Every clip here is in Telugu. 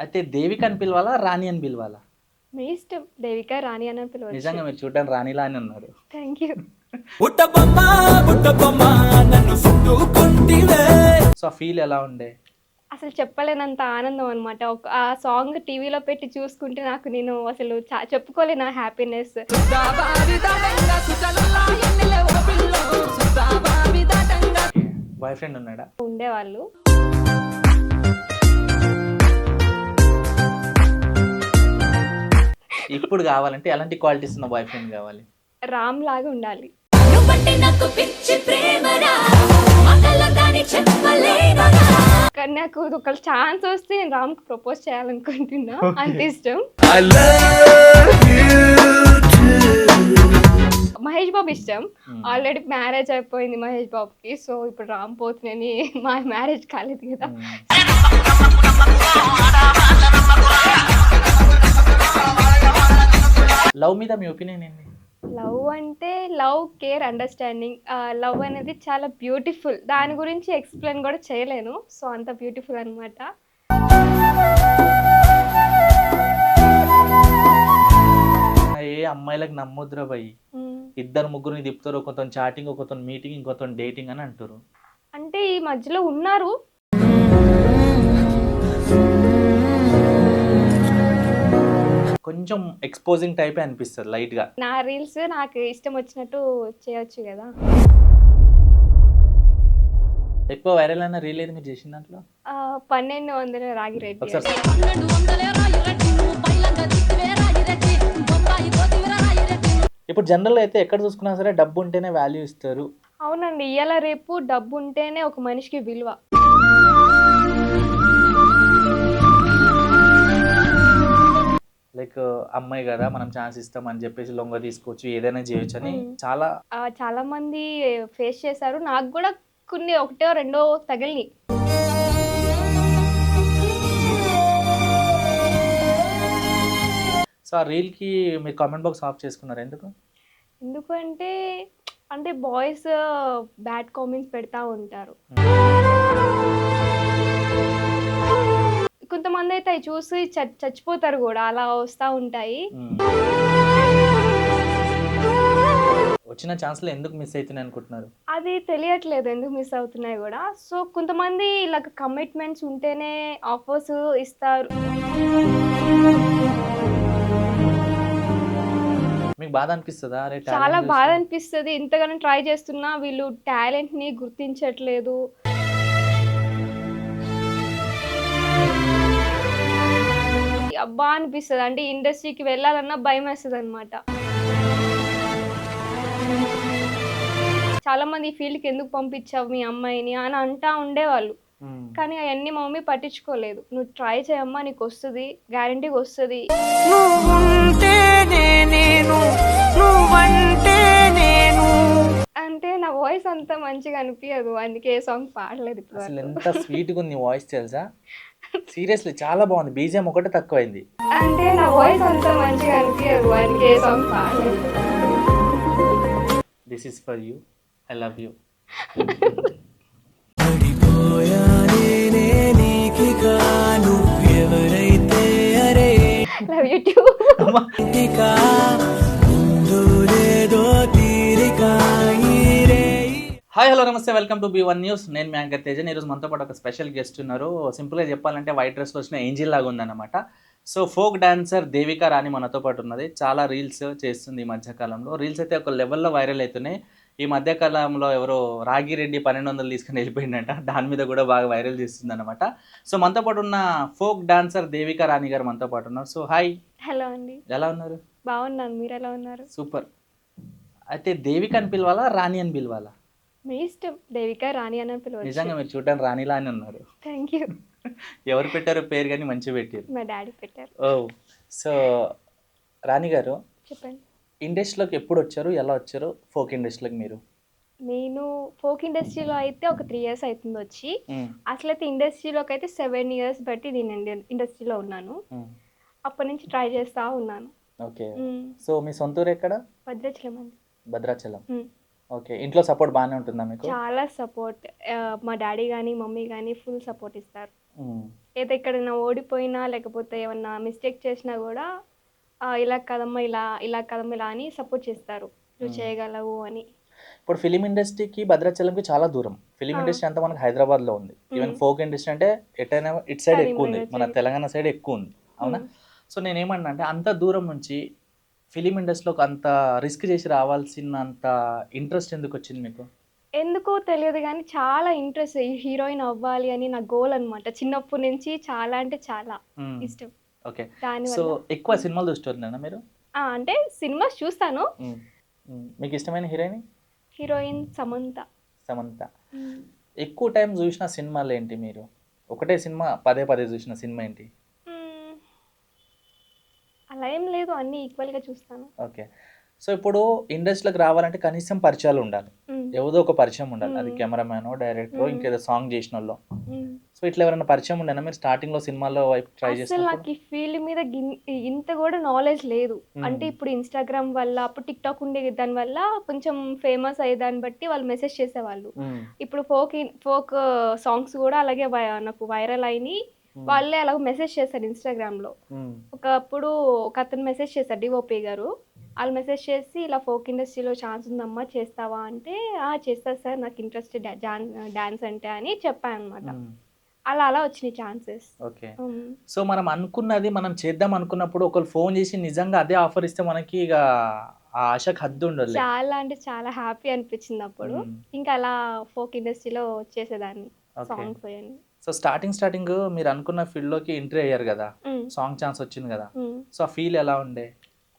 అయితే దేవిక అని పిలవాలా రాణి అని పిలవాలా? మీ ఇష్టం. దేవిక రాణి అని పిలవచ్చు. నిజంగా మీరు చూడడానికి రాణిలా అని ఉన్నారు. థ్యాంక్ యూ బుట్ట బొమ్మ బుట్ట బొమ్మ నన్ను చుట్టుకుంటివే సో ఫీల్ ఎలా ఉండే? అసలు చెప్పలేనంత ఆనందం అనమాట ఒక ఆ సాంగ్ టీవీలో పెట్టి చూసుకుంటే నాకు నేను అసలు చెప్పుకోలేను నా హ్యాపీనెస్. బాయ్ ఫ్రెండ్ ఉన్నాడా? ఉండేవాళ్ళు. ఇప్పుడు కావాలంటే ఎలాంటి క్వాలిటీస్ ఉన్న బాయ్ ఫ్రెండ్ కావాలి? రామ్ లాగా ఉండాలి. నువ్వంటే నాకు పిచ్చి ప్రేమరా మాటల్లో దాని చెప్పలేనురా కానీ నాకు ఒక ఛాన్స్ వస్తే నేను రామ్కి ప్రపోజ్ చేయాలనుకుంటున్నా. అంత ఇష్టం. I love you Mahesh Babu ఇష్టం. Hmm. ఆల్రెడీ మ్యారేజ్ అయిపోయింది మహేష్ బాబుకి. సో ఇప్పుడు రామ్ పోతునని మా మ్యారేజ్ కాలేదు కదా. లవ్ మీద మీ ఒపీనియన్ ఏంటి లవ్ అంటే లవ్ కేర్ అండర్స్టాండింగ్. లవ్ అనేది చాలా బ్యూటిఫుల్. దాని గురించి ఎక్స్ప్లెయిన్ కూడా చేయలేను. సో అంత బ్యూటిఫుల్ అనమాట ఏ అమ్మాయిలకు నమ్మొద్దురా భయ్. ఇద్దరు ముగ్గురిని తిప్పుతారు. కొంత చాటింగ్ కొంత మీటింగ్ ఇంకొంత డేటింగ్ అని అంటారు. అంటే ఈ మధ్యలో ఉన్నారు. కొంచెం ఎక్స్పోజింగ్ టైపే అనిపిస్తుంది లైట్గా. నా రీల్స్ నాకు ఇష్టం వచ్చినట్టు చేయొచ్చు కదా. ఎక్కువ వైరల్ అయిన రీల్ ఏది మీరు చేసిన దాంట్లో? ఆ, పన్నెండు వందల రాగి రెడ్డి ఒకసారి ఇప్పుడు జనరల్ అయితే ఎక్కడ చూసుకున్నా సరే డబ్బు ఉంటేనే వాల్యూ ఇస్తారు. అవునండి ఇవాళ రేపు డబ్బు ఉంటేనే ఒక మనిషికి విలువ. లైక్ అమ్మాయి కదా మనం ఛాన్స్ ఇస్తాం అని చెప్పేసి లొంగ తీసుకోవచ్చు ఏదైనా చేయొచ్చు అని చాలా చాలా మంది ఫేస్ చేశారు. నాకు కూడా కొన్ని ఒకటో రెండో తగిలినాయి. సో ఆ రీల్కి మీరు కామెంట్ బాక్స్ ఆఫ్ చేసుకున్నారు. ఎందుకు? ఎందుకంటే అంటే బాయ్స్ బ్యాడ్ కామెంట్స్ పెడతా ఉంటారు. కొంతమంది అయితే అవి చూసి చచ్చిపోతారు కూడా. అలా వస్తూ ఉంటాయి. వచ్చిన ఛాన్స్లో ఎందుకు మిస్ అవుతున్నాయి అనుకుంటున్నారు? అది తెలియట్లేదు ఎందుకు మిస్ అవుతున్నాయి కూడా. సో కొంతమంది ఇలా కమిట్మెంట్స్ ఉంటేనే ఆఫర్స్ ఇస్తారు. మీకు బాధ అనిపిస్తుందా? చాలా బాధ అనిపిస్తుంది. ఇంతగానో ట్రై చేస్తున్నా వీళ్ళు టాలెంట్ని గుర్తించట్లేదు. అబ్బా అనిపిస్తుంది. అంటే ఇండస్ట్రీకి వెళ్ళాలన్నా భయం వేస్తుంది అనమాట చాలా మంది ఈ ఫీల్డ్కి ఎందుకు పంపించావు మీ అమ్మాయిని అని అంటా ఉండేవాళ్ళు. కానీ అవన్నీ మా మమ్మీ పట్టించుకోలేదు. నువ్వు ట్రై చేయమ్మా నీకు వస్తుంది గ్యారంటీగా వస్తుంది. అంటే నా వాయిస్ అంత మంచిగా అనిపించదు అందుకే సాంగ్ పాడలేదు ఇప్పుడు అసలు ఎంత స్వీట్గా ఉంది వాయిస్ తెలుసా? సీరియస్లీ చాలా బాగుంది. బీజిఎం ఒకటే తక్కువైంది. అంటే నా వాయిస్ అంత మంచిగా అనిపించదు. అందుకే సాంగ్ పాడలేదు this is for you I love you love you hi hello నమస్తే welcome to B one news నేను మీ యాంకర్ తేజన్ ఈరోజు మనతో పాటు ఒక స్పెషల్ గెస్ట్ ఉన్నారు. సింపుల్గా చెప్పాలంటే వైట్ డ్రెస్లో వచ్చిన ఏంజిల్ లాగా ఉందన్నమాట. So folk dancer Devika Rani మనతో పాటు ఉన్నది. చాలా రీల్స్ చేస్తుంది ఈ మధ్యకాలంలో రీల్స్ అయితే ఒక లెవెల్లో వైరల్ అవుతున్నాయి ఈ మధ్యకాలంలో ఎవరో రాగిరెడ్డి పన్నెండు వందలు తీసుకుని వెళ్ళిపోయిందంట. దాని మీద కూడా బాగా వైరల్ చేస్తుంది అనమాట సో మనతో పాటు ఉన్న ఫోక్ డాన్సర్ దేవిక రాణి గారు మనతో పాటు ఉన్నారు. సో హాయ్ హలో అండి. ఎలా ఉన్నారు? బాగున్నాను. మీరు ఎలా ఉన్నారు? సూపర్ అయితే దేవిక అని పిలవాలా రాణి అని పిలవాలా? మీ ఇష్టం. దేవిక రాణి అని పిలవచ్చు. నిజంగా మీరు చూడడానికి రాణిలా అని ఉన్నారు. థ్యాంక్ యూ ఎవరు పెట్టారో పేరు కానీ మంచిగా పెట్టారు. మా డాడీ పెట్టారు. ఓ సో రాణి గారు చెప్పండి. ఇండస్ట్రీలోకి ఎప్పుడు వచ్చారు? ఎలా వచ్చారు? ఫోక్ ఇండస్ట్రీలోకి మీరు? నేను ఫోక్ ఇండస్ట్రీలో అయితే ఒక త్రీ ఇయర్స్ అవుతుంది వచ్చి. మ్మ్. అసలైతే ఇండస్ట్రీలోకి అయితే సెవెన్ ఇయర్స్ బట్టి నేను ఇండ- ఇండస్ట్రీలో ఉన్నాను. అప్పటి నుంచి ట్రై చేస్తూ ఉన్నాను. ఓకే. సో మీ సొంత ఊరు ఎక్కడ? భద్రాచలం అండి. భద్రాచలం. ఓకే. ఇంట్లో సపోర్ట్ బాగానే ఉంటుందా మీకు? చాలా సపోర్ట్. మా డాడీ కానీ మమ్మీ కానీ ఫుల్ సపోర్ట్ ఇస్తారు. ఏదో ఎక్కడైనా ఓడిపోయినా లేకపోతే ఏమన్నా మిస్టేక్ చేసినా కూడా "ఆ, ఇలా కదమ్మా ఇలా ఇలా కదమ్మా ఇలా అని సపోర్ట్ చేస్తారు. నువ్వు చేయగలవు అని. ఇప్పుడు ఫిలిం ఇండస్ట్రీకి భద్రాచలంకి చాలా దూరం. ఫిలిం. ఇండస్ట్రీ అంతా మనకి హైదరాబాద్లో ఉంది ఈవెన్. ఫోక్ ఇండస్ట్రీ అంటే ఎటైనా ఇటు సైడ్ ఎక్కువ ఉంది. మన. తెలంగాణ సైడ్ ఎక్కువ ఉంది. అవునా. సో నేను ఏమన్నా అంటే అంత దూరం నుంచి ఫిలిం ఇండస్ట్రీలోకి అంత రిస్క్ చేసి రావాల్సినంత ఇంట్రెస్ట్ ఎందుకు వచ్చింది మీకు? ఎందుకో తెలియదు కానీ చాలా ఇంట్రెస్ట్ హీరోయిన్ అవ్వాలి అని నా గోల్ అనమాట చిన్నప్పటి నుంచి చాలా అంటే చాలా ఇష్టం. ఓకే. సో ఎక్కువ సినిమాలు చూస్తున్నారా మీరు? ఆ, అంటే సినిమాస్ చూస్తాను. మీకు ఇష్టమైన హీరోయిన్? హీరోయిన్ సమంత. సమంత. ఎక్కువ టైం చూసిన సినిమాలు ఏంటి మీరు? ఒకటే సినిమా పదే పదే చూసిన సినిమా ఏంటి. ఏం లేదు అన్ని ఈక్వల్గా చూస్తాను ఓకే సో ఇప్పుడు ఇండస్ట్రీలోకి రావాలంటే కనీసం పరిచయాలు ఉండాలి. ఏదో ఒక పరిచయం ఉండాలి అది. Cameraman director. ఇంకేదో సాంగ్ చేసిన వాళ్ళు. సో ఇట్లా ఎవరైనా పరిచయం ఉండేనా మీరు స్టార్టింగ్లో సినిమాలో వైపు ట్రై చేసినప్పుడు నాకు ఈ ఫీల్డ్ మీద ఇంత కూడా నాలెడ్జ్ లేదు. అంటే ఇప్పుడు ఇన్స్టాగ్రామ్ వల్ల అప్పుడు టిక్ టాక్ ఉండే దాని వల్ల కొంచెం ఫేమస్ అయ్యే దాన్ని బట్టి వాళ్ళు మెసేజ్ చేసేవాళ్ళు. ఇప్పుడు ఫోక్ ఫోక్ సాంగ్స్ కూడా అలాగే నాకు వైరల్ అయినాయి. వాళ్ళే అలాగ మెసేజ్ చేశారు ఇన్స్టాగ్రామ్లో మ్మ్. ఒకప్పుడు ఒక అతను మెసేజ్ చేశారు డిఓపి గారు. వాళ్ళు మెసేజ్ చేసి ఇలా ఫోక్ ఇండస్ట్రీలో ఛాన్స్ ఉందమ్మా చేస్తావా అంటే "ఆ, చేస్తా సార్ నాకు ఇంట్రెస్ట్ డాన్స్ అంటే అని చెప్పాను అనమాట మ్మ్. అలా అలా వచ్చినాయి ఛాన్సెస్ ఓకే సో మనం అనుకున్నది మనం చేద్దాం అనుకున్నప్పుడు ఒకరు ఫోన్ చేసి నిజంగా అదే ఆఫర్ ఇస్తే మనకి ఇక ఆ ఆశకు హద్దు ఉండదు చాలా అంటే చాలా హ్యాపీ అనిపించింది అప్పుడు. ఇంకా అలా ఫోక్ ఇండస్ట్రీలో చేసేదాన్ని సాంగ్స్ అవన్నీ. సో స్టార్టింగ్ స్టార్టింగ్ మీరు అనుకున్న ఫీల్డ్లోకి ఎంట్రీ అయ్యారు కదా. సాంగ్ ఛాన్స్ వచ్చింది కదా. సో ఆ ఫీల్ ఎలా ఉండే?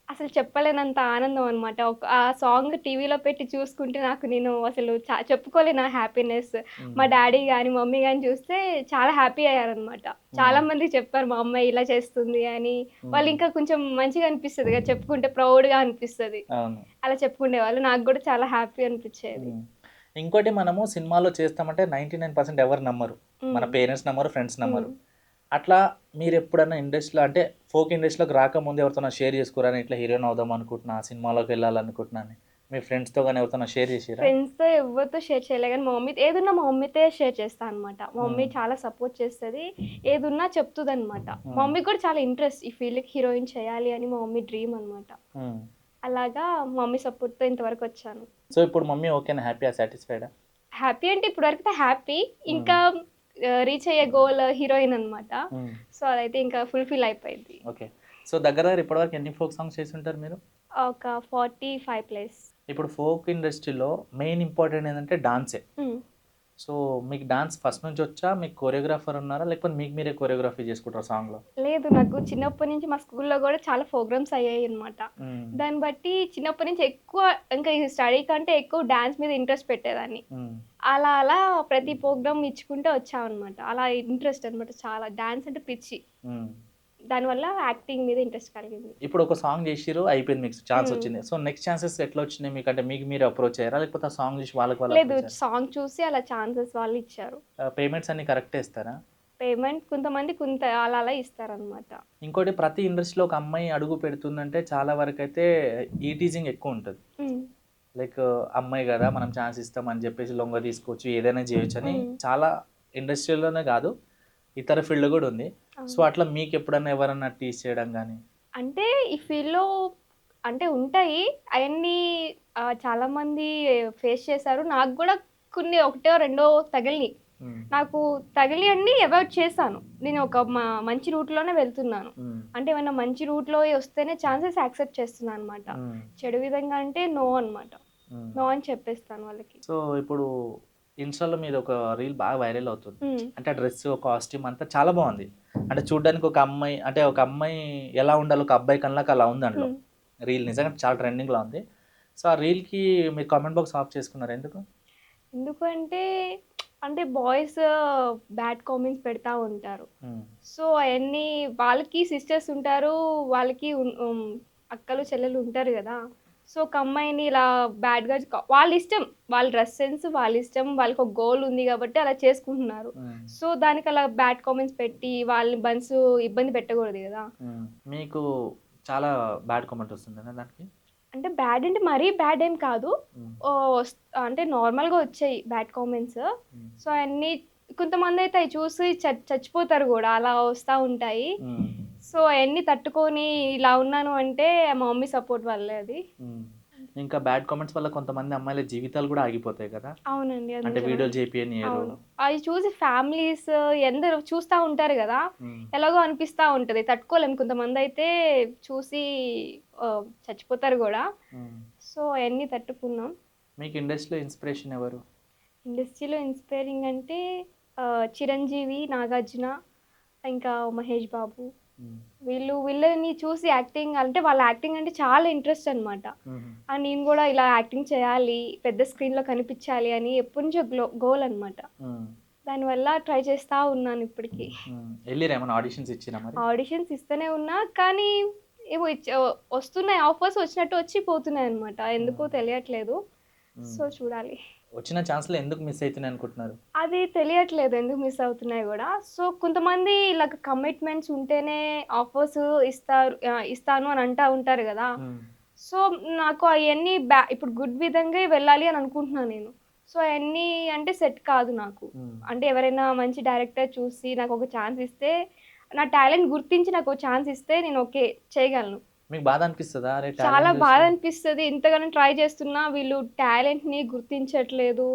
అసలు చెప్పలేనంత ఆనందం అనమాట ఒక ఆ సాంగ్ టీవీలో పెట్టి చూసుకుంటే నాకు నేను అసలు చెప్పుకోలేను హ్యాపీనెస్. మా డాడీ కానీ మమ్మీ కానీ చూస్తే చాలా హ్యాపీ అయ్యారనమాట చాలా మంది చెప్పారు మా అమ్మాయి ఇలా చేస్తుంది అని. వాళ్ళు ఇంకా కొంచెం మంచిగా అనిపిస్తుంది కదా చెప్పుకుంటే ప్రౌడ్గా అనిపిస్తుంది. అలా చెప్పుకునే వాళ్ళు. నాకు కూడా చాలా హ్యాపీ అనిపించేది. ఇంకోటి మనము సినిమాలో చేస్తామంటే నైంటీ నైన్ పర్సెంట్ ఎవరు నమ్మరు మ్మ్. మన పేరెంట్స్ నమ్మరు ఫ్రెండ్స్ నమ్మరు మ్మ్. అట్లా మీరు ఎప్పుడన్నా ఇండస్ట్రీలో అంటే ఫోక్ ఇండస్ట్రీలోకి రాకముందు ఎవరితో షేర్ చేసుకోరని ఇట్లా హీరోయిన్ అవుదాం అనుకుంటున్నా సినిమాలోకి వెళ్ళాలనుకుంటున్నా అని మీ ఫ్రెండ్స్తో కానీ ఎవరితో షేర్ చేసిరా ఫ్రెండ్స్తో ఎవరితో షేర్ చేయలే కానీ మా మమ్మీ ఏదున్నా మా మమ్మీతో షేర్ చేస్తాను అనమాట మా మమ్మీ మ్మ్. చాలా సపోర్ట్ చేస్తుంది ఏదున్నా చెప్తుంది అనమాట. మా మమ్మీకి కూడా చాలా ఇంట్రెస్ట్ ఈ ఫీల్డ్కి హీరోయిన్ చేయాలి అని మా మమ్మీ డ్రీమ్ అనమాట. అలాగా మమ్మీ సపోర్ట్తో ఇంతవరకు వచ్చాను. సో ఇప్పుడు మమ్మీ ఓకేనా? హ్యాపీయా? సాటిస్ఫైడా? హ్యాపీ అంటే ఇప్పటివరకు అయితే హ్యాపీ. ఇంకా రీచ్ అయ్యే గోల్ హీరోయిన్ అనమాట సో అదైతే ఇంకా ఫుల్ఫిల్ అయిపోయింది. ఓకే. సో దగ్గర దగ్గర ఇప్పటివరకు ఎన్ని ఫోక్ సాంగ్స్ చేసి ఉంటారు మీరు? ఒక ఫార్టీ ఫైవ్ ప్లేస్. ఇప్పుడు ఫోక్ ఇండస్ట్రీలో మెయిన్ ఇంపార్టెంట్ ఏంటంటే డాన్సే. సో మీకు డాన్స్ ఫస్ట్ నుంచి వచ్చా? మీకు కొరియోగ్రాఫర్ ఉన్నారా? లేకపోతే మీకు మీరే కొరియోగ్రఫీ చేసుకుంటారా సాంగ్లో? లేదు నాకు చిన్నప్పటి నుంచి మా స్కూల్లో కూడా చాలా ప్రోగ్రామ్స్ అయ్యాయి అనమాట దాన్ని బట్టి చిన్నప్పటి నుంచి ఎక్కువ ఇంకా స్టడీ కంటే ఎక్కువ డాన్స్ మీద ఇంట్రెస్ట్ పెట్టేదాన్ని. అలా అలా ప్రతి ప్రోగ్రామ్ ఇచ్చుకుంటే వచ్చామన్నమాట. అలా ఇంట్రెస్ట్ అనమాట చాలా. డాన్స్ అంటే పిచ్చి. దానివల్ల యాక్టింగ్ మీద ఇంట్రెస్ట్ కలిగింది. ఇప్పుడు ఒక సాంగ్ చేసిరు అయిపోయింది మీకు ఛాన్స్. వచ్చింది. సో నెక్స్ట్ ఛాన్సెస్ ఎట్లా వచ్చినాయి మీకు అంటే మీకు మీరు అప్రోచ్ అయ్యారా? లేకపోతే సాంగ్ చూసి వాళ్ళకి లేదు సాంగ్ చూసి అలా ఛాన్సెస్ వాళ్ళు ఇచ్చారు. పేమెంట్స్ అన్ని కరెక్టే ఇస్తారా? పేమెంట్ కొంతమంది కొంత అలా అలా ఇస్తారనమాట ఇంకోటి ప్రతి ఇండస్ట్రీలో ఒక అమ్మాయి అడుగు పెడుతుందంటే చాలా వరకు అయితే ఈ టీజింగ్ ఎక్కువ ఉంటుంది. లైక్ అమ్మాయి కదా మనం ఛాన్స్ ఇస్తాం అని చెప్పేసి లొంగ తీసుకోవచ్చు ఏదైనా చేయొచ్చు అని. చాలా ఇండస్ట్రీలోనే కాదు. ఇతర ఫీల్డ్ కూడా ఉంది. సో అట్లా మీకు ఎప్పుడన్నా ఎవరన్నా టీస్ చేయడం కానీ అంటే ఈ ఫీల్డ్లో అంటే ఉంటాయి. అవన్నీ ఆ, చాలా మంది ఫేస్ చేశారు. నాకు కూడా కొన్ని ఒకటో రెండో తగిలినాయి. నాకు తగిలి అన్ని అవాయిడ్ చేశాను. నేను ఒక మ- మంచి రూట్లోనే వెళ్తున్నాను. అంటే ఏమైనా మంచి రూట్లో వస్తేనే ఛాన్సెస్ యాక్సెప్ట్ చేస్తున్నాను అనమాట చెడు విధంగా అంటే నో అన్నమాట. నో అని చెప్పేస్తాను వాళ్ళకి. సో ఇప్పుడు ఇన్స్టాలో మీద ఒక రీల్ బాగా వైరల్ అవుతుంది. ఉమ్, అంటే ఆ డ్రెస్ కాస్ట్యూమ్ అంతా చాలా బాగుంది. అంటే చూడడానికి ఒక అమ్మాయి అంటే ఒక అమ్మాయి ఎలా ఉండాలి ఒక అబ్బాయి కన్నా అలా ఉంది అందులో. రీల్ నిజంగా చాలా ట్రెండింగ్లో ఉంది. సో ఆ రీల్కి మీరు కామెంట్ బాక్స్ ఆఫ్ చేసుకున్నారు. ఎందుకు? ఎందుకంటే అంటే బాయ్స్ బ్యాడ్ కామెంట్స్ పెడతా ఉంటారు. సో అవన్నీ వాళ్ళకి సిస్టర్స్ ఉంటారు వాళ్ళకి అక్కలు చెల్లెలు ఉంటారు కదా. సో ఒక అమ్మాయిని ఇలా బ్యాడ్గా వాళ్ళ ఇష్టం వాళ్ళ డ్రెస్ సెన్స్ వాళ్ళ ఇష్టం వాళ్ళకి ఒక గోల్ ఉంది కాబట్టి అలా చేసుకుంటున్నారు. సో దానికి అలా బ్యాడ్ కామెంట్స్ పెట్టి వాళ్ళని బన్స్ ఇబ్బంది పెట్టకూడదు కదా. మీకు చాలా బ్యాడ్ కామెంట్ వస్తుంది దానికి? అంటే బ్యాడ్ అంటే మరీ బ్యాడ్ ఏం కాదు. అంటే నార్మల్గా వచ్చాయి బ్యాడ్ కామెంట్స్. సో అన్నీ కొంతమంది అయితే అవి చూసి చచ్చిపోతారు కూడా. అలా వస్తూ ఉంటాయి. సో అవన్నీ తట్టుకొని ఇలా ఉన్నాను అంటే మా మమ్మీ సపోర్ట్ వల్లే అది. ఇంకా బ్యాడ్ కామెంట్స్ వల్ల కొంతమంది అమ్మాయిల జీవితాలు కూడా ఆగిపోతాయి కదా. అవునండి అంటే. వీడియోలు అవును. అవి చూసి ఫ్యామిలీస్ ఎందరు చూస్తూ ఉంటారు కదా. ఎలాగో అనిపిస్తూ ఉంటుంది. తట్టుకోలేము కొంతమంది అయితే చూసి చచ్చిపోతారు కూడా. సో అవన్నీ తట్టుకున్నాం. మీకు ఇండస్ట్రీలో ఇన్స్పిరేషన్ ఎవరు? ఇండస్ట్రీలో ఇన్స్పైరింగ్ అంటే చిరంజీవి నాగార్జున ఇంకా మహేష్ బాబు. వీళ్ళు వీళ్ళని చూసి యాక్టింగ్ అంటే వాళ్ళ యాక్టింగ్ అంటే చాలా ఇంట్రెస్ట్ అనమాట ఉమ్, నేను కూడా ఇలా యాక్టింగ్ చేయాలి పెద్ద స్క్రీన్లో కనిపించాలి అని ఎప్పటి నుంచో గ్లో గోల్ అనమాట ఉమ్, దానివల్ల ట్రై చేస్తూ ఉన్నాను ఇప్పటికీ. ఆడిషన్స్ ఇచ్చినా ఆడిషన్స్ ఇస్తూనే ఉన్నా కానీ ఏమో వస్తున్నాయి ఆఫర్స్ వచ్చినట్టు వచ్చి పోతున్నాయి అనమాట ఎందుకో తెలియట్లేదు. సో చూడాలి. వచ్చిన ఛాన్స్లో ఎందుకు మిస్ అవుతున్నాయి అనుకుంటున్నారు? అది తెలియట్లేదు ఎందుకు మిస్ అవుతున్నాయి కూడా. సో కొంతమంది ఇలా కమిట్మెంట్స్ ఉంటేనే ఆఫర్స్ ఇస్తారు ఇస్తాను అని అంటా ఉంటారు కదా. సో నాకు అవన్నీ బ్యా ఇప్పుడు గుడ్ విధంగా వెళ్ళాలి అని అనుకుంటున్నాను నేను. సో అవన్నీ అంటే సెట్ కాదు నాకు. ఉమ్, అంటే ఎవరైనా మంచి డైరెక్టర్ చూసి నాకు ఒక ఛాన్స్ ఇస్తే నా టాలెంట్ గుర్తించి నాకు ఒక ఛాన్స్ ఇస్తే నేను ఓకే చేయగలను. మీకు బాధ అనిపిస్తుందా అరే చాలా బాధ అనిపిస్తుంది ఇంతగానో ట్రై చేస్తున్నా వీళ్ళు టాలెంట్ని గుర్తించట్లేదు.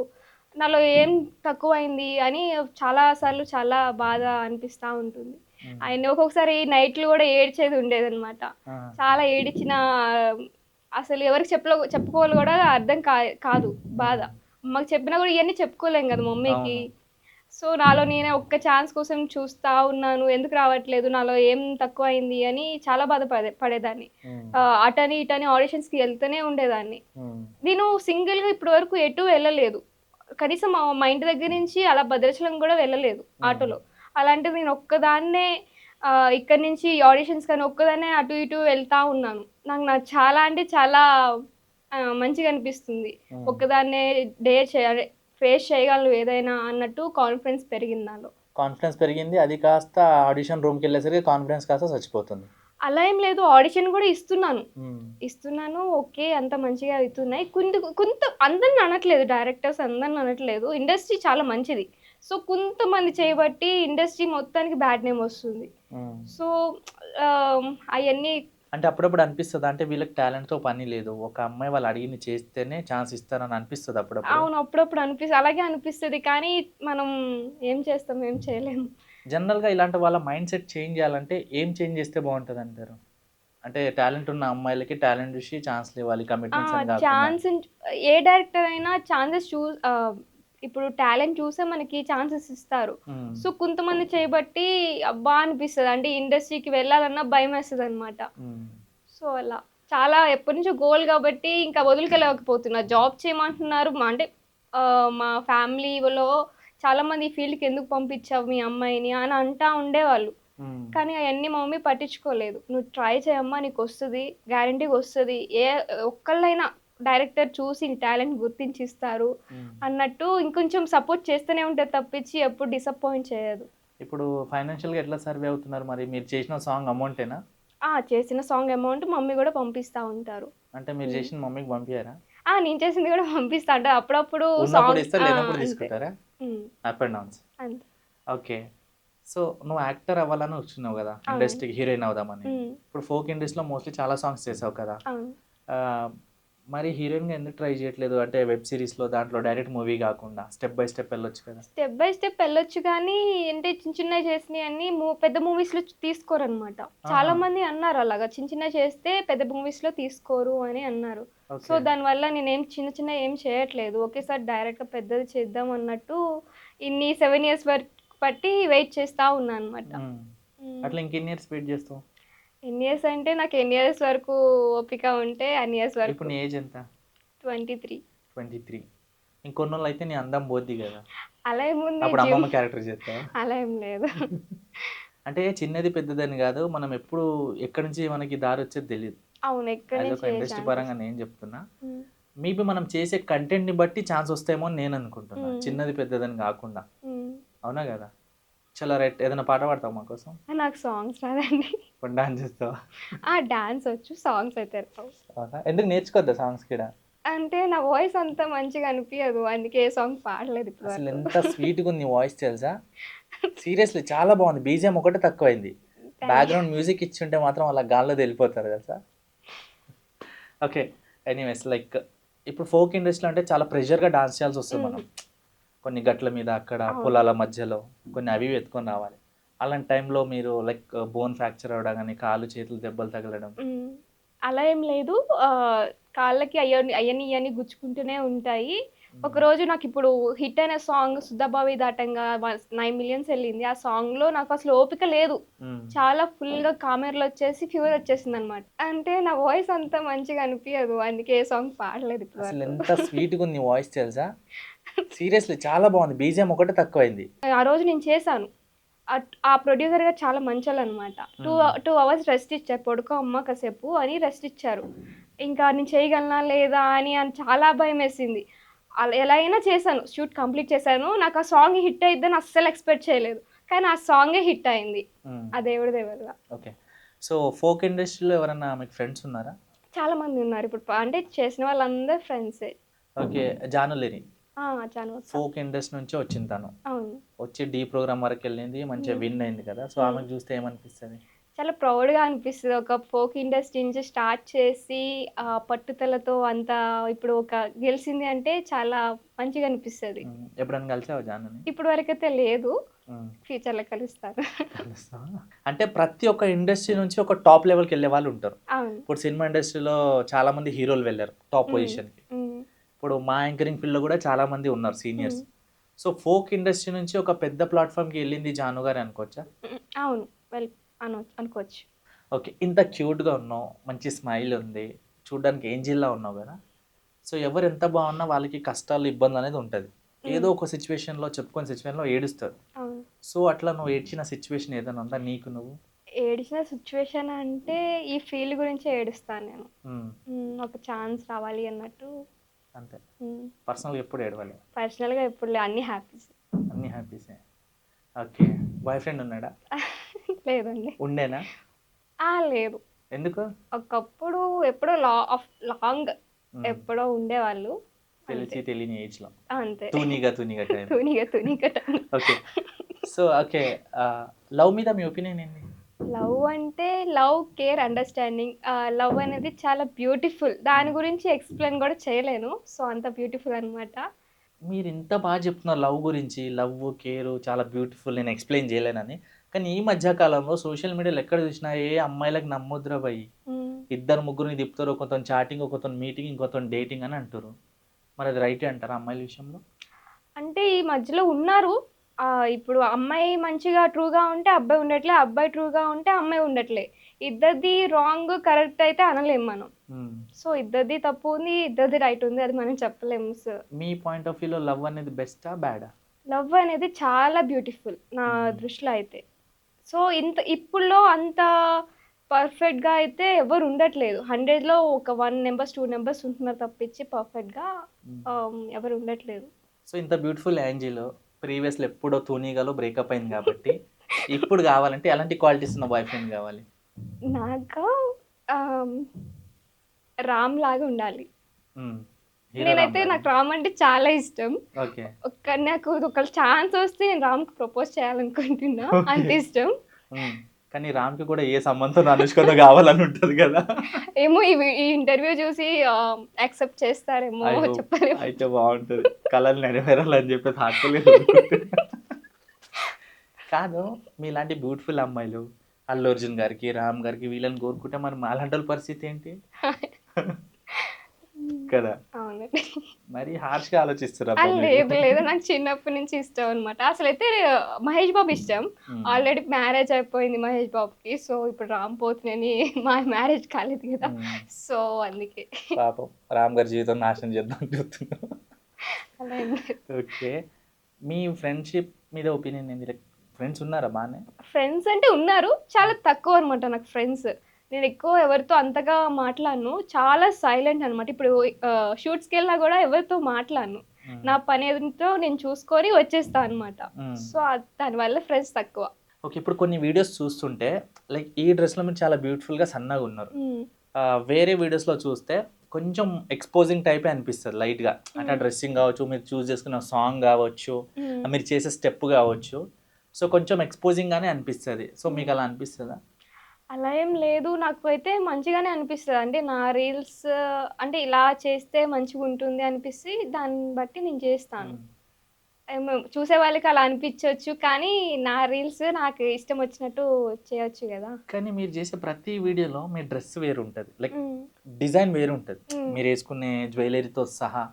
నాలో ఏం తక్కువైంది అని చాలా సార్లు చాలా బాధ అనిపిస్తూ ఉంటుంది. ఆయన ఒక్కొక్కసారి నైట్లు కూడా ఏడ్చేది ఉండేది అనమాట చాలా ఏడిచిన అసలు ఎవరికి చెప్పలో చెప్పుకోవాలి కూడా అర్థం కాదు బాధ. అమ్మకి చెప్పినా కూడా ఇవన్నీ చెప్పుకోలేం కదా మమ్మీకి. సో నాలో నేనే ఒక్క ఛాన్స్ కోసం చూస్తా ఉన్నాను ఎందుకు రావట్లేదు నాలో ఏం తక్కువ అయింది అని చాలా బాధపడే పడేదాన్ని. అటని ఇటని ఆడిషన్స్కి వెళ్తూనే ఉండేదాన్ని. నేను సింగిల్గా ఇప్పటి వరకు ఎటు వెళ్ళలేదు. కనీసం మా ఇంటి దగ్గర నుంచి అలా భద్రాచలం కూడా వెళ్ళలేదు ఆటోలో. అలాంటిది నేను ఒక్కదాన్నే ఇక్కడి నుంచి ఆడిషన్స్ కానీ ఒక్కదాన్నే అటు ఇటు వెళ్తా ఉన్నాను. నాకు నాకు చాలా అంటే చాలా మంచిగా అనిపిస్తుంది. ఒక్కదాన్నే డే చేయాలి ఫేస్ చేయగలను ఏదైనా అన్నట్టు కాన్ఫిడెన్స్ పెరిగింది నాలో కాన్ఫిడెన్స్ పెరిగింది అది కాస్త ఆడిషన్ రూమ్కి వెళ్ళేసరికి కాన్ఫిడెన్స్ కాస్త చచ్చిపోతుంది. అలా ఏం లేదు ఆడిషన్ కూడా ఇస్తున్నాను. ఉమ్, ఇస్తున్నాను ఓకే అంత మంచిగా అవుతున్నాయి. కొంత కొంత అందరిని అనట్లేదు డైరెక్టర్స్ అందరిని అనట్లేదు. ఇండస్ట్రీ చాలా మంచిది. సో కొంతమంది చేయబట్టి ఇండస్ట్రీ మొత్తానికి బ్యాడ్ నేమ్ వస్తుంది. ఉమ్. సో అవన్నీ అంటే అప్పుడప్పుడు అనిపిస్తుంది? అంటే వీళ్ళకి talent తో పని లేదు. ఒక అమ్మాయి వాళ్ళు అడిగింది చేస్తేనే ఛాన్స్ ఇస్తారని అనిపిస్తుంది అప్పుడప్పుడు? అవును అప్పుడప్పుడు అనిపిస్తుంది అలాగే అనిపిస్తుంది. కానీ మనం ఏం చేస్తాం ఏం చేయలేము జనరల్గా ఇలాంటి వాళ్ళ మైండ్ సెట్ చేంజ్ చేయాలంటే ఏం చేంజ్ చేస్తే బాగుంటుంది అంటారు? అంటే టాలెంట్ ఉన్న అమ్మాయిలకి టాలెంట్ చూసి ఛాన్స్లు ఇవ్వాలి కమిట్మెంట్స్ కాకుండా. ఛాన్స్ ఏ డైరెక్టర్ అయినా ఛాన్సెస్ చూ ఆ, ఇప్పుడు టాలెంట్ చూసే మనకి ఛాన్సెస్ ఇస్తారు. సో కొంతమంది చేయబట్టి అబ్బా అనిపిస్తుంది. అంటే ఇండస్ట్రీకి వెళ్ళాలన్నా భయం వేస్తుంది అనమాట సో అలా. చాలా ఎప్పటి నుంచో గోల్ కాబట్టి ఇంకా వదులుకెళ్ళకపోతున్నా. జాబ్ చేయమంటున్నారు. అంటే మా ఫ్యామిలీలో చాలా మంది ఈ ఫీల్డ్కి ఎందుకు పంపించావు మీ అమ్మాయిని అని అంటా ఉండేవాళ్ళు. కానీ అవన్నీ మా మమ్మీ పట్టించుకోలేదు. నువ్వు ట్రై చేయమ్మా నీకు వస్తుంది గ్యారంటీగా వస్తుంది. ఏ ఒక్కళ్ళైనా డైరెక్టర్ చూసి టాలెంట్ గుర్తించి ఇస్తారు ఉమ్. అన్నట్టు ఇంకొంచెం సపోర్ట్ చేస్తూనే ఉంటుంది తప్పించి ఎప్పుడు డిసప్పాయింట్ చేయదు. ఇప్పుడు ఫైనాన్షియల్గా ఎట్లా సర్వే అవుతున్నారు మరి? మీరు చేసిన సాంగ్ అమౌంటేనా ఆ చేసిన సాంగ్ అమౌంట్ మమ్మీ కూడా పంపిస్తూ ఉంటారు. అంటే మీరు చేసిన మమ్మీకి పంపించారా ఆ నేను చేసింది కూడా పంపిస్తా అంటే అప్పుడప్పుడు సాంగ్ తీసుకుంటారా? Up and downs okay. So నువ్వు యాక్టర్ అవ్వాలని వచ్చినావు కదా ఇండస్ట్రీకి హీరోయిన్ అవుదామని. ఇప్పుడు ఫోక్ ఇండస్ట్రీలో మోస్ట్లీ చాలా సాంగ్స్ చేసావు కదా. మరి హీరోయిన్గా ఎందుకు ట్రై చేయట్లేదు? అంటే వెబ్ సిరీస్లో దాంట్లో డైరెక్ట్ మూవీ కాకుండా స్టెప్ బై స్టెప్ వెళ్ళొచ్చు కదా? స్టెప్ బై స్టెప్ వెళ్ళొచ్చు కానీ అంటే చిన్న చిన్న చేసినవి అన్ని పెద్ద మూవీస్లో తీసుకోరనమాట చాలా ఆహా. మంది అన్నారు అలాగా చిన్న చిన్న చేస్తే పెద్ద మూవీస్లో తీసుకోరు అని అన్నారు. So okay. దానివల్ల నేనేం చిన్న చిన్న ఏం చేయట్లేదు. ఒకేసారి డైరెక్ట్గా పెద్దది చేద్దాం అన్నట్టు ఇన్ని సెవెన్ ఇయర్స్ వరకు పట్టి వెయిట్ చేస్తా ఉన్నా అనమాట. అట్లా ఇంకెన్ని ఇయర్స్ వెయిట్ చేస్తావు? ఎన్ని ఇయర్స్ అంటే నాకు ఎన్ని ఇయర్స్ వరకు ఓపిక ఉంటే అన్ని ఇయర్స్ వరకు. ఇప్పుడు నీ ఏజ్ ఎంత? Twenty three. Twenty three. ఇంకొన్ని రోజులు అయితే నీ అందం పోద్ది కదా. అలా ఏముంది అప్పుడు అమ్మమ్మ క్యారెక్టర్ చేస్తావా? అలా ఏం లేదు. అంటే చిన్నది పెద్దదని కాదు మనం ఎప్పుడు ఎక్కడి నుంచి మనకి దారి వచ్చేది తెలియదు అవును ఎక్కడి అది నుంచి ఒక ఇండస్ట్రీ పరంగా నేను చెప్తున్నా. మేబీ మనం చేసే కంటెంట్ని బట్టి ఛాన్స్ వస్తాయేమో అని నేను అనుకుంటున్నా. చిన్నది పెద్దదని కాకుండా. అవునా కదా? చాలా రైట్ ఏదైనా పాట పాడతావు మా కోసం? నాకు సాంగ్స్ రాదండి. ఇప్పుడు డాన్స్ చేస్తావా? ఆ డాన్స్ వచ్చు సాంగ్స్ అయితే రావు. అవునా? ఎందుకు నేర్చుకోద్దా సాంగ్స్ కూడా? అంటే నా వాయిస్ అంత మంచిగా అనిపించదు అందుకే ఏ సాంగ్ పాడలేదు ఇప్పుడు అసలు ఎంత స్వీట్గా ఉంది వాయిస్ తెలుసా? సీరియస్లీ చాలా బాగుంది బీజిఎం ఒకటే తక్కువైంది. బ్యాక్గ్రౌండ్ మ్యూజిక్ ఇచ్చి ఉంటే మాత్రం అలా గాల్లో వెళ్ళిపోతారు తెలుసా? ఓకే ఎనీవేస్ లైక్ ఇప్పుడు ఫోక్ ఇండస్ట్రీలో అంటే చాలా ప్రెషర్గా డాన్స్ చేయాల్సి వస్తుంది మనం. కొన్ని గట్ల మీద అక్కడ పొలాల మధ్యలో కొన్ని అవి ఎత్తుకొని రావాలి. అలాంటి టైంలో మీరు లైక్ బోన్ ఫ్రాక్చర్ అవ్వడం కానీ కాలు చేతులు దెబ్బలు తగలడం. అలా ఏం లేదు. కాళ్ళకి అయ్యని అయ్యని ఇవన్నీ గుచ్చుకుంటూనే ఉంటాయి. ఒక రోజు నాకు ఇప్పుడు హిట్ అయిన సాంగ్ సుద్దబావి దాటంగా నైన్ మిలియన్స్ వెళ్ళింది. ఆ సాంగ్లో నాకు అసలు ఓపిక లేదు. చాలా ఫుల్గా కామెర్లు వచ్చేసి ఫీవర్ వచ్చేసింది అనమాట అంటే నా వాయిస్ అంత మంచిగా అనిపించదు అందుకే ఏ సాంగ్ పాడలేదు ఇప్పుడు అసలు ఎంత స్వీట్గా ఉంది వాయిస్ తెలుసా? సీరియస్లీ చాలా బాగుంది. బీజిఎం ఒకటే తక్కువైంది. ఆ రోజు నేను చేశాను. ఆ- ప్రొడ్యూసర్ గారు చాలా మంచోళ్ళు అనమాట టూ టూ అవర్స్ రెస్ట్ ఇచ్చారు. పడుకో అమ్మ కాసేపు అని రెస్ట్ ఇచ్చారు. ఇంకా నేను చేయగలనా లేదా అని అని చాలా భయం వేసింది. అలా ఎలా అయినా చేశాను. షూట్ కంప్లీట్ చేశాను. నాకు ఆ సాంగ్ హిట్ అయిద్దని అస్సలు ఎక్స్పెక్ట్ చేయలేదు. కానీ ఆ సాంగే హిట్ అయింది. ఆ దేవుడి దేవల్ల. ఓకే. సో ఫోక్ ఇండస్ట్రీలో ఎవరైనా మీకు ఫ్రెండ్స్ ఉన్నారా? చాలా మంది ఉన్నారు. ఇప్పుడు అంటే చేసిన వాళ్ళందరూ ఫ్రెండ్సే. ఓకే. జానులేని. ఫోక్ ఇండస్ట్రీ నుంచి వచ్చింది తను. వచ్చి డీ ప్రోగ్రామ్ వరకు వెళ్ళింది మంచిగా విన్ అయింది కదా. సో ఆమెకు చూస్తే ఏమనిపిస్తుంది? చాలా ప్రౌడ్గా అనిపిస్తుంది. ఒక ఫోక్ ఇండస్ట్రీ నుంచి స్టార్ట్ చేసి ఆ పట్టుదలతో అంత ఇప్పుడు ఒక గెలిచింది అంటే చాలా మంచిగా అనిపిస్తుంది. మ్మ్. ఎప్పుడైనా కలిసావా జానుని? ఇప్పుడు వరకైతే లేదు. ఫ్యూచర్లో కలుస్తావా? అంటే ప్రతి ఒక్క ఇండస్ట్రీ నుంచి ఒక టాప్ లెవెల్కి వెళ్ళే వాళ్ళు ఉంటారు. ఇప్పుడు సినిమా ఇండస్ట్రీలో చాలా మంది హీరోలు వెళ్ళారు టాప్. పొజిషన్కి. ఇప్పుడు మా యాంకరింగ్ ఫీల్డ్లో కూడా చాలా మంది ఉన్నారు సీనియర్స్ సో ఫోక్ ఇండస్ట్రీ నుంచి ఒక పెద్ద ప్లాట్ఫామ్కి వెళ్ళింది జాను గారు అనుకోవచ్చా? అవును. వెల్ అను అనుకోవచ్చు. ఓకే. ఇంత క్యూట్గా ఉన్నావు మంచి స్మైల్ ఉంది చూడడానికి ఏంజిల్లా ఉన్నావు కదా. సో ఎవరు ఎంత బాగున్నా వాళ్ళకి కష్టాలు ఇబ్బంది అనేది ఉంటుంది. ఏదో ఒక సిచ్యువేషన్లో చెప్పుకునే సిచ్యువేషన్లో ఏడుస్తారు. సో అట్లా నువ్వు ఏడ్చిన సిచ్యువేషన్ ఏదైనా ఉందా నీకు నువ్వు? ఏడిచిన సిచ్యువేషన్ అంటే ఈ ఫీల్డ్ గురించి ఏడుస్తాను నేను. ఒక ఛాన్స్ రావాలి అన్నట్టు అంతే. పర్సనల్గా ఎప్పుడు ఏడవాలి? పర్సనల్గా ఎప్పుడు లే అన్ని హ్యాపీస్ అన్నీ హ్యాపీసే ఓకే. బాయ్ ఫ్రెండ్ ఉన్నాడా? లేదండి. ఉండేనా? ఆ లేదు. ఎందుకు? ఒకప్పుడు ఎప్పుడో లా ఆఫ్ లాంగ్. ఎప్పుడో ఉండేవాళ్ళు. తెలిసి తెలియని ఏజ్లో అంతే. తూనిగా తూనిగా టైం తునిగా. తునిగా ఓకే సో ఓకే లవ్ మీద మీ ఒపీనియన్ ఏంటి లవ్ అంటే లవ్ కేర్ అండర్స్టాండింగ్. లవ్ అనేది చాలా బ్యూటిఫుల్. దాని గురించి ఎక్స్ప్లెయిన్ కూడా చేయలేను. సో అంత బ్యూటిఫుల్ అనమాట మీరు ఇంత బాగా చెప్తున్నారు లవ్ గురించి లవ్ కేర్ చాలా బ్యూటిఫుల్. నేను ఎక్స్ప్లెయిన్ చేయలేనని. కానీ ఈ మధ్య కాలంలో సోషల్ మీడియాలో ఎక్కడ చూసినా ఏ అమ్మాయిలకు నమ్మొద్దురా భయ్. ఇద్దరు ముగ్గురిని తిప్పుతారు. కొంత చాటింగ్ కొంత మీటింగ్ ఇంకొంత డేటింగ్ అని అంటారు. మరి అది రైటే అంటారా అమ్మాయిల విషయంలో? అంటే ఈ మధ్యలో ఉన్నారు. ఆ, ఇప్పుడు అమ్మాయి మంచిగా ట్రూగా ఉంటే అబ్బాయి ఉండట్లే అబ్బాయి ట్రూగా ఉంటే అమ్మాయి ఉండట్లే. ఇద్దరిది రాంగ్ కరెక్ట్ అయితే అనలేం మనం. సో ఇద్దరిది తప్పు ఉంది ఇద్దరిది రైట్ ఉంది అది మనం చెప్పలేము సో. మీ పాయింట్ ఆఫ్ వ్యూలో లవ్ అనేది బెస్టా బ్యాడా? లవ్ అనేది చాలా బ్యూటిఫుల్ నా దృష్టిలో అయితే. సో ఇంత ఇప్పుడులో అంత పర్ఫెక్ట్గా అయితే ఎవరు ఉండట్లేదు. హండ్రెడ్లో ఒక వన్ నెంబర్స్ టూ నెంబర్స్ ఉంటున్నారు తప్పించి పర్ఫెక్ట్గా ఎవరు ఉండట్లేదు. సో ఇంత బ్యూటిఫుల్ యాంజిల్ ప్రీవియస్లో ఎప్పుడో తూనీగాలో బ్రేకప్ అయింది కాబట్టి ఇప్పుడు కావాలంటే ఎలాంటి క్వాలిటీస్ ఉన్న బాయ్ ఫ్రెండ్ కావాలి? నాకు రామ్ లాగా ఉండాలి. నేనైతే రామ్ నాకు రామ్ అంటే చాలా ఇష్టం. ఓకే. ఒక నాకు ఒక ఛాన్స్ వస్తే నేను రామ్కి ప్రపోజ్ చేయాలనుకుంటున్నా. అంత ఇష్టం. కానీ రామ్కి కూడా ఏ సంబంధం అనుష్కతో కావాలని ఉంటుంది కదా. ఏమో ఈ ఇంటర్వ్యూ చూసి యాక్సెప్ట్ చేస్తారేమో. చెప్పలేము. అయితే బాగుంటుంది. కళలు నెరవేరాలని చెప్పేసి హార్ట్ఫుల్ కాదు మీలాంటి బ్యూటిఫుల్ అమ్మాయిలు అల్లు అర్జున్ గారికి రామ్ గారికి వీళ్ళని కోరుకుంటే మరి మాలాంటి పరిస్థితి ఏంటి? కదా మరి హార్ష్గా ఆలోచిస్తారు ఆ, లేదు లేదు. నాకు చిన్నప్పటి నుంచి ఇష్టం అనమాట అసలు అయితే మహేష్ బాబు ఇష్టం. ఆల్రెడీ మ్యారేజ్ అయిపోయింది మహేష్ బాబుకి. సో ఇప్పుడు రామ్ పోతునని మా మ్యారేజ్ కాలేదు కదా. సో అందుకే. పాపం రామ్ గారి జీవితం నాశనం చేద్దాం చూస్తున్నాం. ఓకే. మీ ఫ్రెండ్షిప్ మీద ఒపీనియన్ ఏంది? లైక్ ఫ్రెండ్స్ ఉన్నారా బాగానే? ఫ్రెండ్స్ అంటే ఉన్నారు. చాలా తక్కువ అనమాట నాకు ఫ్రెండ్స్. నేను ఎక్కువ ఎవరితో అంతగా మాట్లాడను. చాలా సైలెంట్ అనమాట ఇప్పుడు షూట్స్కి వెళ్ళినా కూడా ఎవరితో మాట్లాడను. నా పని ఏదో నేను చూసుకొని వచ్చేస్తా అనమాట. సో దానివల్ల ఫ్రెండ్స్ తక్కువ. ఓకే ఇప్పుడు కొన్ని వీడియోస్ చూస్తుంటే లైక్ ఈ డ్రెస్లో మీరు చాలా బ్యూటిఫుల్గా సన్నగా ఉన్నారు. వేరే వీడియోస్లో చూస్తే కొంచెం ఎక్స్పోజింగ్ టైపే అనిపిస్తుంది లైట్గా. అంటే డ్రెస్సింగ్ కావచ్చు మీరు చూస్ చేసుకున్న సాంగ్ కావచ్చు. మీరు చేసే స్టెప్ కావచ్చు. సో కొంచెం ఎక్స్పోజింగ్ గానే అనిపిస్తుంది. సో మీకు అలా అనిపిస్తుందా? అలా ఏం లేదు. నాకు అయితే మంచిగానే అనిపిస్తుంది. అంటే నా రీల్స్ అంటే ఇలా చేస్తే మంచిగా ఉంటుంది అనిపిస్తే దాన్ని బట్టి నేను చేస్తాను. ఏమో చూసే వాళ్ళకి అలా అనిపించవచ్చు కానీ నా రీల్స్ నాకు ఇష్టం వచ్చినట్టు చేయొచ్చు కదా. కానీ మీరు చేసే ప్రతి వీడియోలో మీ డ్రెస్ వేరు ఉంటుంది లైక్. డిజైన్ వేరు ఉంటుంది మ్మ్. మీరు వేసుకునే జ్యువెలరీతో సహా.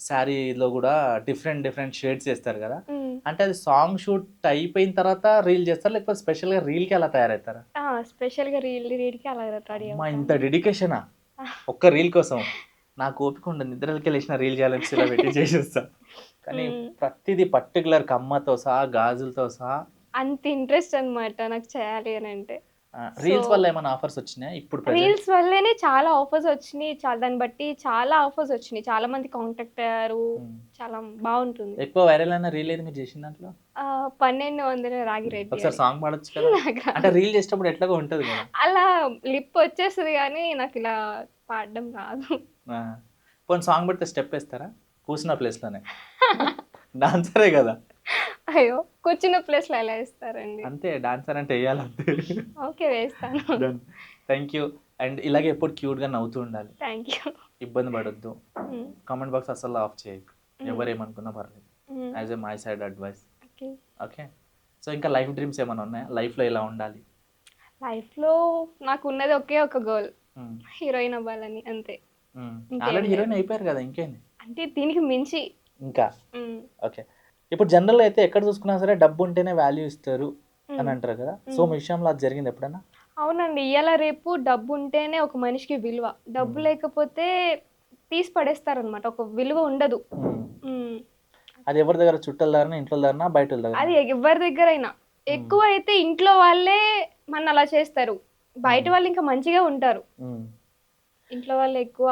శారీలో కూడా డిఫరెంట్ డిఫరెంట్ షేడ్స్ చేస్తారు కదా. అంటే అది సాంగ్ షూట్ అయిపోయిన తర్వాత రీల్ చేస్తారు? లేకపోతే స్పెషల్గా రీల్కి అలా తయారవుతారా? ఆ, స్పెషల్గా రీల్ రీడ్కి అలా రెడీ అమ్మా ఇంత డెడికేషనా? ఒక్క రీల్ కోసం. నాకు ఓపిక ఉండదు. నిద్రలకి వెళ్ళిన రీల్ చేయాలని ఇలా పెట్టి చేసేస్తా. కానీ. ప్రతిదీ పర్టికులర్ కమ్మతో సహా గాజులతో సహా. అంత ఇంట్రెస్ట్ అన్నమాట నాకు చేయాలి అని అంటే. రీల్స్ వల్ల ఏమైనా ఆఫర్స్ వచ్చినాయి? ఇప్పుడు? రీల్స్ వల్లేనే చాలా ఆఫర్స్ వచ్చినాయి. చాలా దాన్ని బట్టి చాలా ఆఫర్స్ వచ్చినాయి. చాలా మంది కాంటాక్ట్ అయ్యారు. చాలా బాగుంటుంది. ఎక్కువ వైరల్ అయిన రీల్ ఏది మీరు చేసిన దాంట్లో? పన్నెండు వందల రాగి రెడ్డి ఒకసారి సాంగ్ పాడొచ్చు కదా. అంటే రీల్ చేసేటప్పుడు ఎట్లాగో ఉంటుంది అలా లిప్ వచ్చేస్తుంది కానీ నాకు ఇలా పాడడం రాదు. పోనీ సాంగ్ పెడితే స్టెప్ వేస్తారా? కూర్చున్న ప్లేస్లోనే డాన్సరే కదా. అయ్యో కూర్చున్న ప్లేస్లో ఎలా ఇస్తారండి అంతే డాన్సర్ అంటే వేయాలంతే. ఓకే వేస్తాను. థ్యాంక్ యూ అండ్ ఇలాగే ఎప్పుడు క్యూట్గా నవ్వుతూ ఉండాలి. థ్యాంక్ యూ ఇబ్బంది పడొద్దు. కామెంట్ బాక్స్ అసలు ఆఫ్ చేయకు. Mm. ఎవరేమనుకున్నా పర్లేదు. As a my side advice okay so ఇంకా లైఫ్ డ్రీమ్స్ ఏమైనా ఉన్నాయా? లైఫ్లో ఇలా ఉండాలి? లైఫ్లో నాకు ఉన్నది ఒకే ఒక గోల్. హీరోయిన్ అవ్వాలని అంతే. ఆల్రెడీ లేదు. హీరోయిన్ అయిపోయారు కదా ఇంకేంది? అంటే దీనికి మించి. ఇంకా. ఓకే ఇప్పుడు జనరల్గా అయితే ఎక్కడ చూసుకున్నా సరే డబ్బు ఉంటేనే వాల్యూ ఇస్తారు అని. అంటారు కదా. సో మీ విషయంలో అది జరిగింది ఎప్పుడైనా అవునండి. ఇవాళ రేపు డబ్బు ఉంటేనే ఒక మనిషికి విలువ. డబ్బు. లేకపోతే తీసి పడేస్తారనమాట ఒక విలువ ఉండదు. అది ఎవరి దగ్గర? చుట్టాల దగ్గర ఇంట్లో దగ్గర బయట దగ్గర అది ఎవరి దగ్గరైనా. ఎక్కువ అయితే ఇంట్లో వాళ్ళే మన అలా చేస్తారు. బయట వాళ్ళు ఇంకా మంచిగా ఉంటారు. ఇంట్లో వాళ్ళు ఎక్కువ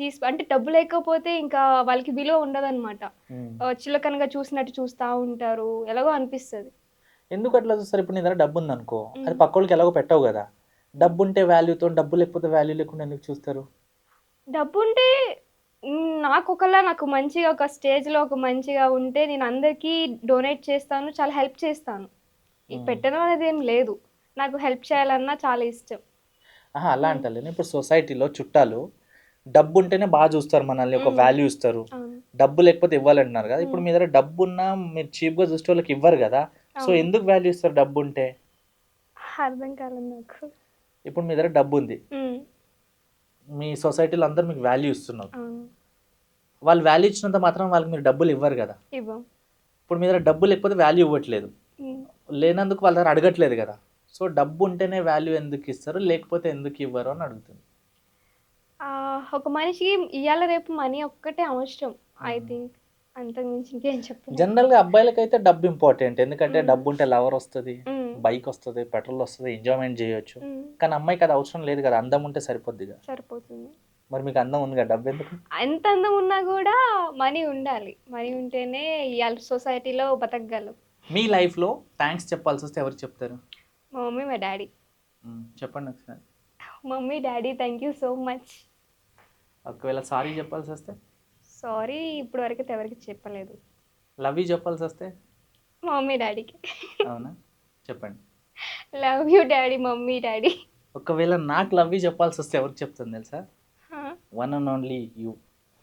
తీసి అంటే డబ్బు లేకపోతే ఇంకా వాళ్ళకి విలువ ఉండదు అనమాట మ్మ్. చిలకనగా చూసినట్టు చూస్తూ ఉంటారు. ఎలాగో అనిపిస్తుంది. ఎందుకు అట్లా చూస్తారు? ఇప్పుడు నీ దగ్గర డబ్బు ఉంది అనుకో అది పక్క వాళ్ళకి ఎలాగో పెట్టవు కదా. డబ్బు ఉంటే వాల్యూతో డబ్బు లేకపోతే వాల్యూ లేకుండా ఎందుకు చూస్తారు? డబ్బు ఉంటే నాకు ఒకలా నాకు మంచిగా ఒక స్టేజ్లో ఒక మంచిగా ఉంటే నేను అందరికీ డొనేట్ చేస్తాను చాలా హెల్ప్ చేస్తాను. ఈ మ్మ్. పెట్టడం అనేది ఏం లేదు. నాకు హెల్ప్ చేయాలన్నా చాలా ఇష్టం. అలా అంటలేను ఇప్పుడు సొసైటీలో చుట్టాలు డబ్బు ఉంటేనే బాగా చూస్తారు మనల్ని ఒక. వాల్యూ ఇస్తారు. డబ్బు లేకపోతే ఇవ్వాలంటున్నారు కదా. ఇప్పుడు మీ దగ్గర డబ్బు ఉన్నా మీరు చీప్గా చూసే వాళ్ళకి ఇవ్వరు కదా. సో. ఎందుకు వాల్యూ ఇస్తారు డబ్బు ఉంటే అర్థం కాలేదు నాకు. ఇప్పుడు మీ దగ్గర డబ్బు ఉంది మ్, సొసైటీలో అందరూ మీకు వాల్యూ ఇస్తున్నారు. వాళ్ళు వాల్యూ ఇచ్చినంత మాత్రం వాళ్ళకి మీరు డబ్బులు ఇవ్వరు కదా. ఇప్పుడు మీ దగ్గర డబ్బు లేకపోతే వాల్యూ ఇవ్వట్లేదు. లేనందుకు వాళ్ళ దగ్గర అడగట్లేదు కదా. సో డబ్బు ఉంటేనే వాల్యూ ఎందుకు ఇస్తారు లేకపోతే ఎందుకు ఇవ్వరు అని అడుగుతుంది. ఆ, ఒక మనిషికి ఇవాళ రేపు మనీ ఒక్కటే అవసరం ఐ. థింక్. అంతకు మించి ఇంకేం చెప్పు జనరల్గా అబ్బాయిలకైతే డబ్బు ఇంపార్టెంట్. ఎందుకంటే మ్మ్. డబ్బు ఉంటే లవర్ వస్తుంది బైక్ వస్తుంది పెట్రోల్ వస్తుంది ఎంజాయ్మెంట్ చేయొచ్చు. కానీ అమ్మాయికి అది అవసరం లేదు కదా అందం ఉంటే సరిపోద్ది కదా సరిపోతుంది. మరి మీకు అందం ఉంది కదా డబ్బు ఎందుకు? ఎంత అందం ఉన్నా కూడా మనీ ఉండాలి. మనీ ఉంటేనే ఇవాళ సొసైటీలో బతకగలం. మీ లైఫ్లో థ్యాంక్స్ చెప్పాల్సి వస్తే ఎవరికి చెప్తారు? మా మమ్మీ మా డాడీ. మ్మ్. చెప్పండి ఒకసారి. Mummy daddy thank you so much. ఒకవేళ సారీ చెప్పాల్సి వస్తే? సారీ ఇప్పుడు వరకు అయితే ఎవరికి చెప్పలేదు. లవ్ యూ చెప్పాల్సి వస్తే? మమ్మీ డాడీకి. అవునా? చెప్పండి. Love you daddy mummy daddy. ఒకవేళ నాకు లవ్ యూ చెప్పాల్సి వస్తే ఎవరికి చెప్తుంది తెలుసా? One and only you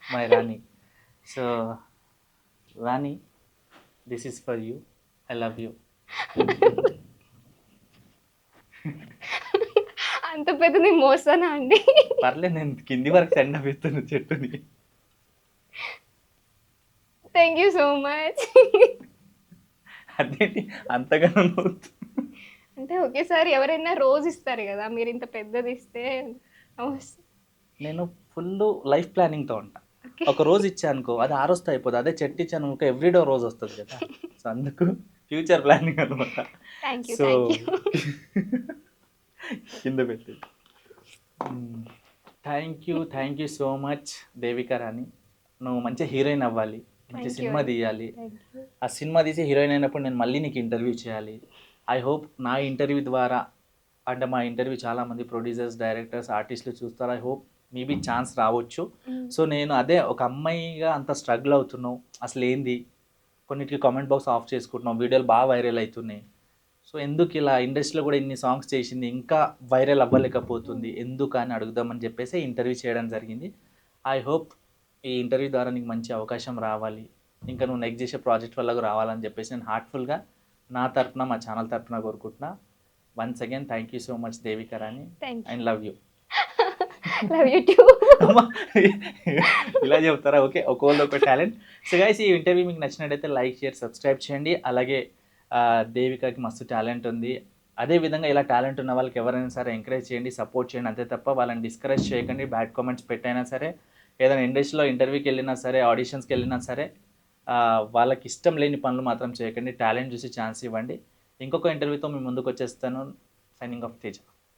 my Rani so Rani this is for you I love you అంత పెద్దది మోసానా అండి? పర్లేదు నేను కింది వరకు సెండ్ అవ్వేస్తాను చెట్టుని. థ్యాంక్ యూ సో మచ్ అదేంటి? అంతగానో నవ్వుతు- అంటే ఒకేసారి ఎవరైనా రోజు ఇస్తారు కదా మీరు ఇంత పెద్దది ఇస్తే. నేను ఫుల్ లైఫ్ ప్లానింగ్తో ఉంటా. Okay. ఒక రోజు ఇచ్చా అనుకో అది ఆ రోజుతో అయిపోతుంది అదే చెట్టు ఇచ్చాను అనుకో ఎవ్రీడే రోజు వస్తుంది కదా. సో అందుకు ఫ్యూచర్ ప్లానింగ్ అనమాట thank you so thank you కింద పెట్టి. Thank you thank you so much Devika Rani నువ్వు మంచి హీరోయిన్ అవ్వాలి. మంచి. సినిమా తీయాలి. ఆ సినిమా తీసి హీరోయిన్ అయినప్పుడు నేను మళ్ళీ నీకు ఇంటర్వ్యూ చేయాలి. ఐ హోప్ నా ఇంటర్వ్యూ ద్వారా అంటే మా ఇంటర్వ్యూ చాలామంది ప్రొడ్యూసర్స్ డైరెక్టర్స్ ఆర్టిస్టులు చూస్తారు. ఐ హోప్ మేబీ ఛాన్స్ రావచ్చు. సో నేను అదే ఒక అమ్మాయిగా అంత స్ట్రగుల్ అవుతున్నావు. అసలు ఏంది కొన్నిటికి కామెంట్ బాక్స్ ఆఫ్ చేసుకుంటున్నావు. వీడియోలు బాగా వైరల్ అవుతున్నాయి. సో ఎందుకు ఇలా ఇండస్ట్రీలో కూడా ఇన్ని సాంగ్స్ చేసింది? ఇంకా వైరల్ అవ్వలేకపోతుంది. ఎందుకు అని అడుగుదామని చెప్పేసి ఇంటర్వ్యూ చేయడం జరిగింది. ఐ హోప్ ఈ ఇంటర్వ్యూ ద్వారా నీకు మంచి అవకాశం రావాలి. ఇంకా నువ్వు నెక్స్ట్ చేసే ప్రాజెక్ట్ వల్ల రావాలని చెప్పేసి నేను హార్ట్ఫుల్గా నా తరపున మా ఛానల్ తరపున కోరుకుంటున్నా. Once again thank you so much Devika Rani and love you love you too ఇలా చెప్తారా? ఓకే ఒక్కోళ్ళు ఒక టాలెంట్ సో గైస్ ఈ ఇంటర్వ్యూ మీకు నచ్చినట్టయితే లైక్ షేర్ సబ్స్క్రైబ్ చేయండి. అలాగే దేవికకి మస్తు టాలెంట్ ఉంది. అదే విధంగా ఇలా టాలెంట్ ఉన్న వాళ్ళకి ఎవరైనా సరే ఎంకరేజ్ చేయండి సపోర్ట్ చేయండి అంతే తప్ప వాళ్ళని డిస్కరేజ్ చేయకండి బ్యాడ్ కామెంట్స్ పెట్టైనా సరే. ఏదైనా ఇండస్ట్రీలో ఇంటర్వ్యూకి వెళ్ళినా సరే ఆడిషన్స్కి వెళ్ళినా సరే వాళ్ళకి ఇష్టం లేని పనులు మాత్రం చేయకండి. టాలెంట్ చూసి ఛాన్స్ ఇవ్వండి. ఇంకొక ఇంటర్వ్యూతో మేము ముందుకు వచ్చేస్తాను. Signing off Teja